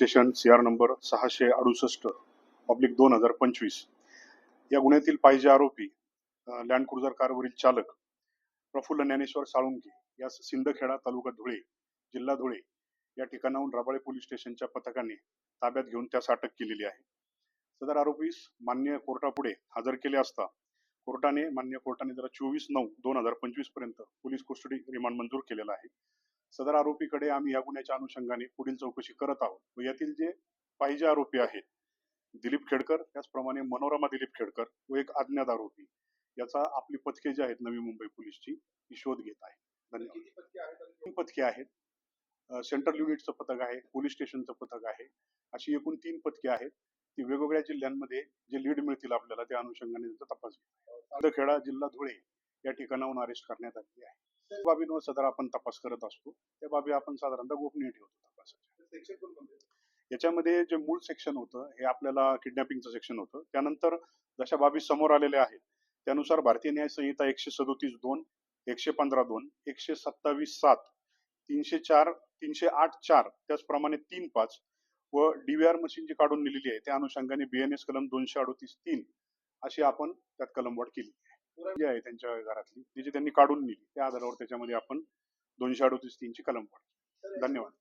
Station C R number सहाशे अडुसष्ट public दोन हजार पंचवीस. या गुन्ह्यातील पाहिजे आरोपी लँड क्रुझर कारवरील चालक प्रफुल्ल ज्ञानेश्वर साळुंके यास सिंदखेडा तालुका धुळे जिल्हा धुळे या ठिकाणाहून रबाळे पोलीस स्टेशनच्या पथकाने ताब्यात घेऊन त्यास अटक केलेली आहे. सदर आरोपीस मान्य कोर्टापुढे हजर केले असता कोर्टाने मान्य कोर्टाने जरा चोवीस नऊ दोन हजार पंचवीसपर्यंत पोलीस कोस्टडी रिमांड मंजूर केलेला आहे. सदर आरोपीकडे आम्ही या गुन्ह्याच्या अनुषंगाने पुढील चौकशी करत आहोत. व यातील जे पाहिजे आरोपी आहेत दिलीप खेडकर त्याचप्रमाणे मनोरमा दिलीप खेडकर व एक अज्ञात आरोपी याचा आपली पथके जी आहेत नवी मुंबई पोलीसची ती शोध घेत आहे धन्यवाद. तीन पथके आहेत. सेंट्रल युनिटचं पथक आहे पोलीस स्टेशनचं पथक आहे. अशी एकूण तीन पथके आहेत. ती वेगवेगळ्या जिल्ह्यांमध्ये जे लीड मिळतील आपल्याला त्या अनुषंगाने त्याचा तपास घेत खेडा जिल्हा धुळे या ठिकाणाहून अरेस्ट करण्यात आलेली आहे. त्या बाबींवर सदर आपण तपास करत असतो. त्या बाबी आपण साधारणतः गोपनीय ठेवतो तपासाच्या. याच्यामध्ये जे मूळ सेक्शन होतं हे आपल्याला किडनॅपिंगचं सेक्शन होतं. त्यानंतर जशा बाबी समोर आलेल्या आहेत त्यानुसार भारतीय न्याय संहिता एकशे सदोतीस दोन एकशे पंधरा दोन एकशे सत्तावीस सात तीनशे चार तीनशे आठ चार त्याचप्रमाणे तीन पाच व डीव्हीआर मशीन जी काढून नेलेली आहे त्या अनुषंगाने बीएनएस कलम दोनशे अडोतीस तीन अशी आपण त्यात कलमवाढ केली. आहे आहे त्यांच्या घरातली ती जी त्यांनी काढून नेली त्या आधारावर त्याच्यामध्ये आपण दोनशे अडोतीस तीनची पडतो. धन्यवाद.